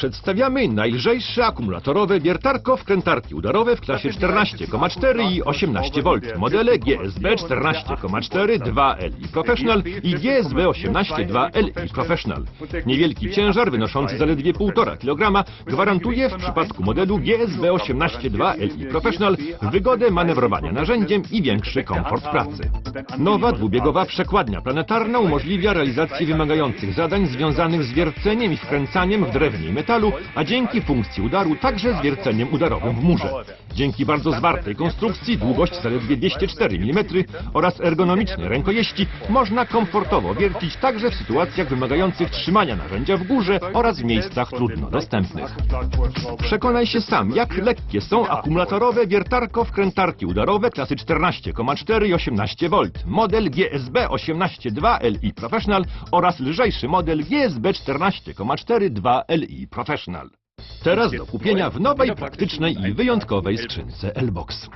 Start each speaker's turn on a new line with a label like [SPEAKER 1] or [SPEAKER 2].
[SPEAKER 1] przedstawiamy najlżejsze akumulatorowe wiertarko-wkrętarki udarowe w klasie 14,4 i 18 V. Modele GSB 14,4 2L i Professional i GSB 18 2L i Professional. Niewielki ciężar wynoszący zaledwie 1,5 kg gwarantuje w przypadku modelu GSB 18 2L i Professional wygodę manewrowania narzędziem i większy komfort pracy. Nowa dwubiegowa przekładnia planetarna umożliwia realizację wymagających zadań związanych z wierceniem i wkręcaniem w drewnie i metalu, a dzięki funkcji udaru także z wierceniem udarowym w murze. Dzięki bardzo zwartej konstrukcji, długość zaledwie 204 mm oraz ergonomicznej rękojeści można komfortowo wiercić także w sytuacjach wymagających trzymania narzędzia w górze oraz w miejscach trudno dostępnych. Przekonaj się sam, jak lekkie są akumulatorowe wiertarko-wkrętarki udarowe klasy 14,4 i 18 V, model GSB 18.2 LI Professional oraz lżejszy model GSB 14,4 2 LI Professional. Teraz do kupienia w nowej, praktycznej i wyjątkowej skrzynce L-Box.